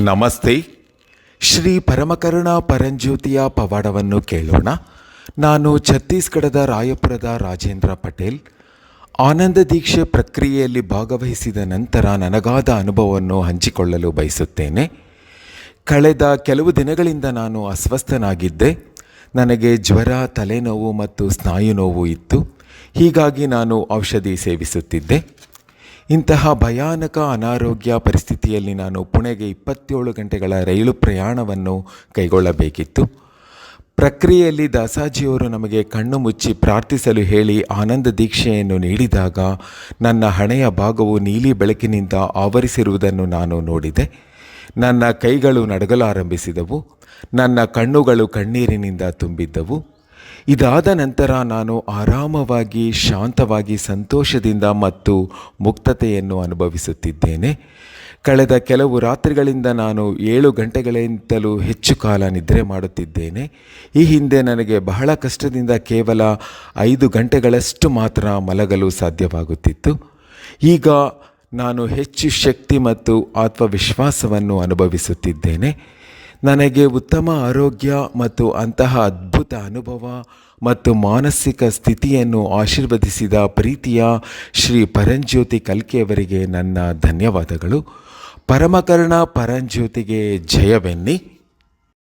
ನಮಸ್ತೆ. ಶ್ರೀ ಪರಮಕರುಣ ಪರಂಜ್ಯೋತಿಯ ಪವಾಡವನ್ನು ಕೇಳೋಣ. ನಾನು ಛತ್ತೀಸ್ಗಢದ ರಾಯಪುರದ ರಾಜೇಂದ್ರ ಪಟೇಲ್. ಆನಂದ ದೀಕ್ಷೆ ಪ್ರಕ್ರಿಯೆಯಲ್ಲಿ ಭಾಗವಹಿಸಿದ ನಂತರ ನನಗಾದ ಅನುಭವವನ್ನು ಹಂಚಿಕೊಳ್ಳಲು ಬಯಸುತ್ತೇನೆ. ಕಳೆದ ಕೆಲವು ದಿನಗಳಿಂದ ನಾನು ಅಸ್ವಸ್ಥನಾಗಿದ್ದೆ. ನನಗೆ ಜ್ವರ, ತಲೆನೋವು ಮತ್ತು ಸ್ನಾಯು ನೋವು ಇತ್ತು. ಹೀಗಾಗಿ ನಾನು ಔಷಧಿ ಸೇವಿಸುತ್ತಿದ್ದೆ. ಇಂತಹ ಭಯಾನಕ ಅನಾರೋಗ್ಯ ಪರಿಸ್ಥಿತಿಯಲ್ಲಿ ನಾನು ಪುಣೆಗೆ ಇಪ್ಪತ್ತೇಳು ಗಂಟೆಗಳ ರೈಲು ಪ್ರಯಾಣವನ್ನು ಕೈಗೊಳ್ಳಬೇಕಿತ್ತು. ಪ್ರಕ್ರಿಯೆಯಲ್ಲಿ ದಾಸಾಜಿಯವರು ನಮಗೆ ಕಣ್ಣು ಮುಚ್ಚಿ ಪ್ರಾರ್ಥಿಸಲು ಹೇಳಿ ಆನಂದ ದೀಕ್ಷೆಯನ್ನು ನೀಡಿದಾಗ ನನ್ನ ಹಣೆಯ ಭಾಗವು ನೀಲಿ ಬೆಳಕಿನಿಂದ ಆವರಿಸಿರುವುದನ್ನು ನಾನು ನೋಡಿದೆ. ನನ್ನ ಕೈಗಳು ನಡಗಲಾರಂಭಿಸಿದವು. ನನ್ನ ಕಣ್ಣುಗಳು ಕಣ್ಣೀರಿನಿಂದ ತುಂಬಿದ್ದವು. ಇದಾದ ನಂತರ ನಾನು ಆರಾಮವಾಗಿ, ಶಾಂತವಾಗಿ, ಸಂತೋಷದಿಂದ ಮತ್ತು ಮುಕ್ತತೆಯನ್ನು ಅನುಭವಿಸುತ್ತಿದ್ದೇನೆ. ಕಳೆದ ಕೆಲವು ರಾತ್ರಿಗಳಿಂದ ನಾನು ಏಳು ಗಂಟೆಗಳಿಂತಲೂ ಹೆಚ್ಚು ಕಾಲ ನಿದ್ರೆ ಮಾಡುತ್ತಿದ್ದೇನೆ. ಈ ಹಿಂದೆ ನನಗೆ ಬಹಳ ಕಷ್ಟದಿಂದ ಕೇವಲ ಐದು ಗಂಟೆಗಳಷ್ಟು ಮಾತ್ರ ಮಲಗಲು ಸಾಧ್ಯವಾಗುತ್ತಿತ್ತು. ಈಗ ನಾನು ಹೆಚ್ಚು ಶಕ್ತಿ ಮತ್ತು ಆತ್ಮವಿಶ್ವಾಸವನ್ನು ಅನುಭವಿಸುತ್ತಿದ್ದೇನೆ. ನನಗೆ ಉತ್ತಮ ಆರೋಗ್ಯ ಮತ್ತು ಅಂತಹ ಅದ್ಭುತ ಅನುಭವ ಮತ್ತು ಮಾನಸಿಕ ಸ್ಥಿತಿಯನ್ನು ಆಶೀರ್ವದಿಸಿದ ಪ್ರೀತಿಯ ಶ್ರೀ ಪರಂಜ್ಯೋತಿ ಕಲ್ಕೆಯವರಿಗೆ ನನ್ನ ಧನ್ಯವಾದಗಳು. ಪರಮಕರ್ಣ ಪರಂಜ್ಯೋತಿಗೆ ಜಯವೆನ್ನಿ.